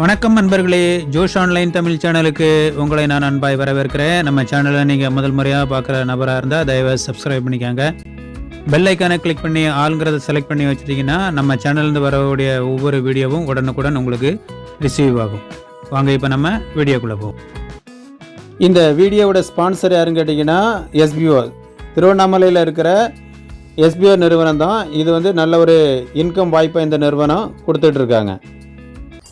வணக்கம் நண்பர்களே ஜோஷ் ஆன்லைன் தமிழ் சேனலுக்கு உங்களை நான் அன்பாய் வரவேற்கிறேன். நம்ம சேனலை நீங்கள் முதல் முறையாக பார்க்குற நபராக இருந்தால் தயவு சப்ஸ்கிரைப் பண்ணிக்கோங்க. பெல் ஐக்கானை கிளிக் பண்ணி ஆளுங்கிறத செலக்ட் பண்ணி வச்சிட்டிங்கன்னா நம்ம சேனல்லேருந்து வரக்கூடிய ஒவ்வொரு வீடியோவும் உடனுக்குடன் உங்களுக்கு ரிசீவ் ஆகும். வாங்க இப்போ நம்ம வீடியோக்குள்ளே போவோம். இந்த வீடியோவோட ஸ்பான்சர் யாருன்னு கேட்டிங்கன்னா எஸ்பிஓ திருவண்ணாமலையில் இருக்கிற எஸ்பிஓ நிறுவனம் தான். இது வந்து நல்ல ஒரு இன்கம் வாய்ப்பை இந்த நிறுவனம் கொடுத்துட்ருக்காங்க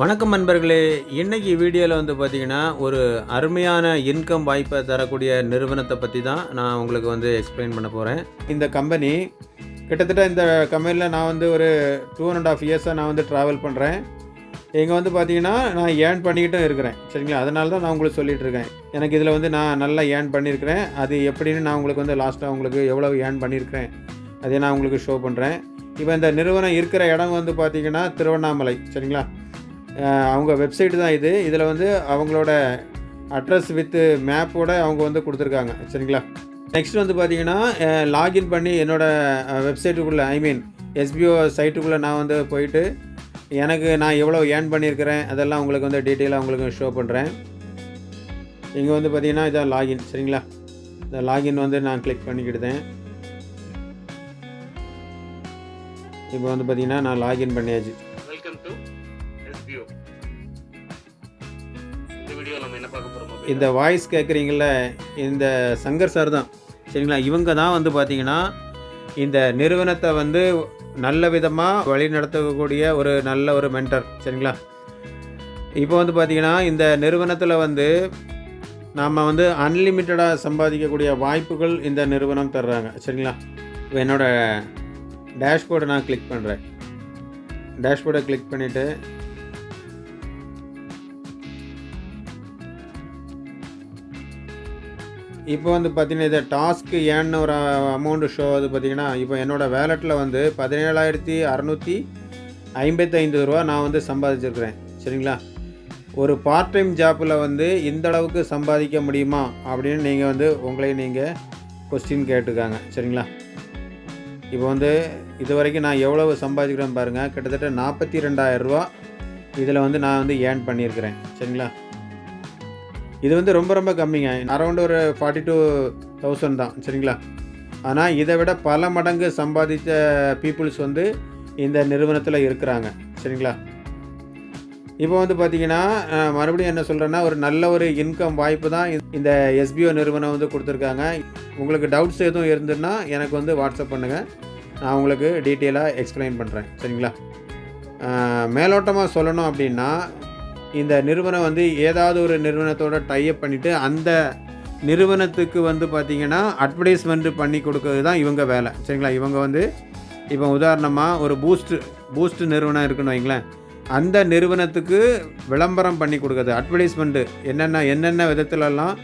வணக்கம் நண்பர்களே. இன்றைக்கி வீடியோவில் வந்து பார்த்தீங்கன்னா ஒரு அருமையான இன்கம் வாய்ப்பை தரக்கூடிய நிறுவனத்தை பற்றி தான் நான் உங்களுக்கு வந்து எக்ஸ்பிளைன் பண்ண போகிறேன் இந்த கம்பெனி கிட்டத்தட்ட இந்த கம்பெனியில் நான் வந்து ஒரு டூ அண்ட் ஆஃப் இயர்ஸாக நான் வந்து ட்ராவல் பண்ணுறேன் இங்கே வந்து பார்த்தீங்கன்னா நான் ஏர்ன் பண்ணிக்கிட்டும் இருக்கிறேன். சரிங்களா? அதனால தான் நான் உங்களுக்கு சொல்லிட்டு இருக்கேன். எனக்கு இதில் வந்து நான் நல்லா ஏர்ன் பண்ணியிருக்கிறேன் அது எப்படின்னு நான் உங்களுக்கு வந்து லாஸ்ட்டாக உங்களுக்கு எவ்வளோ ஏர்ன் பண்ணியிருக்கிறேன் அதை நான் உங்களுக்கு ஷோ பண்ணுறேன் இப்போ இந்த நிறுவனம் இருக்கிற இடம் வந்து பார்த்திங்கன்னா திருவண்ணாமலை. சரிங்களா? அவங்க வெப்சைட்டு தான் இது. இதில் வந்து அவங்களோட அட்ரஸ் வித்து மேப்போட அவங்க வந்து கொடுத்துருக்காங்க. சரிங்களா? நெக்ஸ்ட் வந்து பார்த்தீங்கன்னா லாகின் பண்ணி என்னோடய வெப்சைட்டுக்குள்ளே ஐ மீன் எஸ்பிஓ சைட்டுக்குள்ளே நான் வந்து போயிட்டு எனக்கு நான் எவ்வளோ ஏர்ன் பண்ணியிருக்கிறேன் அதெல்லாம் உங்களுக்கு வந்து டீட்டெயிலாக உங்களுக்கு ஷோ பண்ணுறேன் இங்கே வந்து பார்த்தீங்கன்னா இதான் லாகின் சரிங்களா? இந்த லாகின் வந்து நான் கிளிக் பண்ணிக்கிட்டேன். இப்போ வந்து பார்த்தீங்கன்னா நான் லாகின் பண்ணியாச்சு. வீடியோ நம்ம என்ன பார்க்க போகிறோம் இந்த வாய்ஸ் கேட்குறீங்கள இந்த சங்கர் சார் தான். சரிங்களா? இவங்க தான் வந்து பார்த்தீங்கன்னா இந்த நிறுவனத்தை வந்து நல்ல விதமாக வழி நடத்தக்கூடிய ஒரு நல்ல ஒரு மென்டர் சரிங்களா? இப்போ வந்து பார்த்தீங்கன்னா இந்த நிறுவனத்தில் வந்து நாம் வந்து அன்லிமிட்டடாக சம்பாதிக்கக்கூடிய வாய்ப்புகள் இந்த நிறுவனம் தர்றாங்க. சரிங்களா? என்னோடய டேஷ்போர்டை நான் கிளிக் பண்ணுறேன் டேஷ்போர்டை கிளிக் பண்ணிவிட்டு இப்போ வந்து பார்த்தீங்கன்னா இதை டாஸ்க்கு ஏன்னு ஒரு அமௌண்ட்டு ஷோ அது பார்த்தீங்கன்னா இப்போ என்னோடய வேலெட்டில் வந்து பதினேழாயிரத்தி அறநூற்றி ஐம்பத்தைந்து ரூபா நான் வந்து சம்பாதிச்சிருக்கிறேன். சரிங்களா? ஒரு பார்ட் டைம் ஜாப்பில் வந்து இந்த அளவுக்கு சம்பாதிக்க முடியுமா? அப்படின்னு நீங்கள் வந்து உங்களை நீங்கள் கொஸ்டின் கேட்டுக்காங்க சரிங்களா? இப்போ வந்து இது வரைக்கும் நான் எவ்வளவு சம்பாதிக்கிறேன் பாருங்கள் கிட்டத்தட்ட நாற்பத்தி ரெண்டாயிரரூவா இதில் வந்து நான் வந்து ஏர்ன் பண்ணியிருக்கிறேன். சரிங்களா? இது வந்து ரொம்ப ரொம்ப கம்மிங்க. அரௌண்ட் ஒரு ஃபார்ட்டி டூ தௌசண்ட் தான் சரிங்களா? ஆனால் இதை விட பல மடங்கு சம்பாதித்த பீப்புள்ஸ் வந்து இந்த நிறுவனத்தில் இருக்கிறாங்க சரிங்களா? இப்போ வந்து பார்த்தீங்கன்னா மறுபடியும் என்ன சொல்கிறேன்னா ஒரு நல்ல ஒரு இன்கம் வாய்ப்பு தான் இந்த- எஸ்பிஓ நிறுவனம் வந்து கொடுத்துருக்காங்க. உங்களுக்கு டவுட்ஸ் எதுவும் இருந்ததுன்னா எனக்கு வந்து வாட்ஸ்அப் பண்ணுங்கள் நான் உங்களுக்கு டீட்டெயிலாக எக்ஸ்பிளைன் பண்ணுறேன் சரிங்களா? மேலோட்டமாக சொல்லணும் அப்படின்னா இந்த நிறுவனம் வந்து ஏதாவது ஒரு நிறுவனத்தோட டைப் பண்ணிவிட்டு அந்த நிறுவனத்துக்கு வந்து பார்த்திங்கன்னா அட்வர்டைஸ்மெண்ட் பண்ணி கொடுக்கறது தான் இவங்க வேலை. சரிங்களா? இவங்க வந்து இப்போ உதாரணமாக ஒரு பூஸ்ட் பூஸ்ட் நிறுவனம் இருக்குன்னு வைங்களேன். அந்த நிறுவனத்துக்கு விளம்பரம் பண்ணி கொடுக்குறது அட்வர்டைஸ்மெண்ட்டு என்னென்ன என்னென்ன விதத்துலலாம்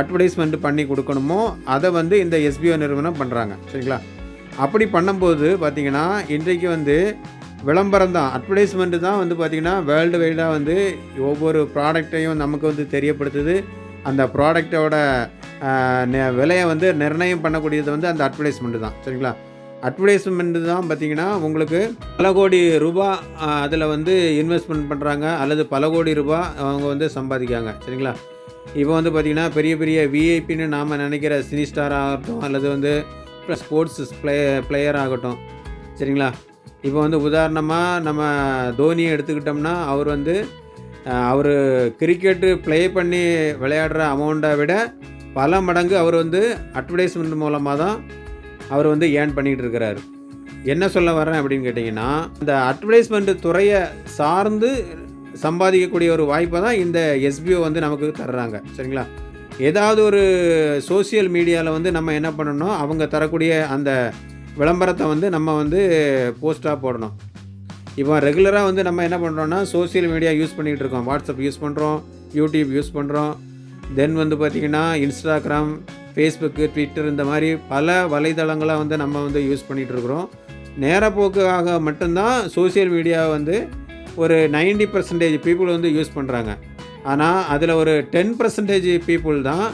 அட்வர்டைஸ்மெண்ட் பண்ணி கொடுக்கணுமோ அதை வந்து இந்த எஸ்பிஓ நிறுவனம் பண்ணுறாங்க சரிங்களா? அப்படி பண்ணும்போது பார்த்திங்கன்னா இன்றைக்கு வந்து விளம்பரம் தான். அட்வர்டைஸ்மெண்ட்டு தான் வந்து பார்த்திங்கன்னா வேர்ல்டு வைடாக வந்து ஒவ்வொரு ப்ராடக்டையும் நமக்கு வந்து தெரியப்படுத்துது. அந்த ப்ராடக்டோட விலையை வந்து நிர்ணயம் பண்ணக்கூடியது வந்து அந்த அட்வர்டைஸ்மெண்ட்டு தான். சரிங்களா? அட்வர்டைஸ்மெண்ட்டு தான் பார்த்திங்கன்னா உங்களுக்கு பல கோடி ரூபா அதில் வந்து இன்வெஸ்ட்மெண்ட் பண்ணுறாங்க அல்லது பல கோடி ரூபா அவங்க வந்து சம்பாதிக்காங்க சரிங்களா? இப்போ வந்து பார்த்திங்கன்னா பெரிய பெரிய விஐபின்னு நாம் நினைக்கிற சினி ஸ்டார் ஆகட்டும் அல்லது வந்து ஸ்போர்ட்ஸ் பிளே பிளேயர் ஆகட்டும். சரிங்களா? இப்போ வந்து உதாரணமாக நம்ம தோனியை எடுத்துக்கிட்டோம்னா அவர் வந்து அவர் கிரிக்கெட்டு ப்ளே பண்ணி விளையாடுற அமௌண்ட்டை விட பல மடங்கு அவர் வந்து அட்வர்டைஸ்மெண்ட் மூலமாக தான் அவர் வந்து ஏர்ன் பண்ணிகிட்டு இருக்கிறாரு. என்ன சொல்ல வரேன் அப்படின்னு கேட்டிங்கன்னா இந்த அட்வர்டைஸ்மெண்ட் துறையை சார்ந்து சம்பாதிக்கக்கூடிய ஒரு வாய்ப்பை தான் இந்த எஸ்பிஓ வந்து நமக்கு தர்றாங்க. சரிங்களா? ஏதாவது ஒரு சோஷியல் மீடியாவில் வந்து நம்ம என்ன பண்ணணும் அவங்க தரக்கூடிய அந்த விளம்பரத்தை வந்து நம்ம வந்து போஸ்ட்டாக போடணும். இப்போ ரெகுலராக வந்து நம்ம என்ன பண்ணுறோம்னா சோஷியல் மீடியா யூஸ் பண்ணிகிட்டு இருக்கோம். வாட்ஸ்அப் யூஸ் பண்ணுறோம் யூடியூப் யூஸ் பண்ணுறோம் தென் வந்து பார்த்திங்கன்னா இன்ஸ்டாகிராம் ஃபேஸ்புக்கு ட்விட்டர் இந்த மாதிரி பல வலைதளங்களை வந்து நம்ம வந்து யூஸ் பண்ணிகிட்ருக்குறோம் நேரப்போக்குக்காக நேரப்போக்காக மட்டும்தான் சோஷியல் மீடியா வந்து ஒரு 90% பர்சன்டேஜ் பீப்புள் வந்து யூஸ் பண்ணுறாங்க ஆனால் அதில் ஒரு டென் பர்சன்டேஜ் பீப்புள் தான்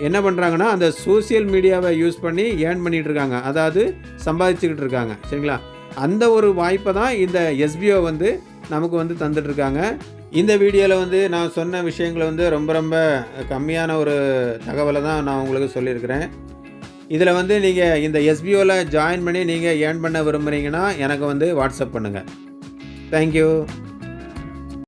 என்ன பண்ணுறாங்கன்னா அந்த சோஷியல் மீடியாவை யூஸ் பண்ணி ஏர்ன் பண்ணிகிட்டு இருக்காங்க. அதாவது சம்பாதிச்சுக்கிட்டு இருக்காங்க. சரிங்களா? அந்த ஒரு வாய்ப்பை தான் இந்த எஸ்பிஓ வந்து நமக்கு வந்து தந்துட்டுருக்காங்க இந்த வீடியோவில் வந்து நான் சொன்ன விஷயங்களை வந்து ரொம்ப ரொம்ப கம்மியான ஒரு தகவலை தான் நான் உங்களுக்கு சொல்லியிருக்கிறேன். இதில் வந்து நீங்கள் இந்த எஸ்பிஓவில் ஜாயின் பண்ணி நீங்கள் ஏர்ன் பண்ண விரும்புகிறீங்கன்னா எனக்கு வந்து வாட்ஸ்அப் பண்ணுங்கள் தேங்க்யூ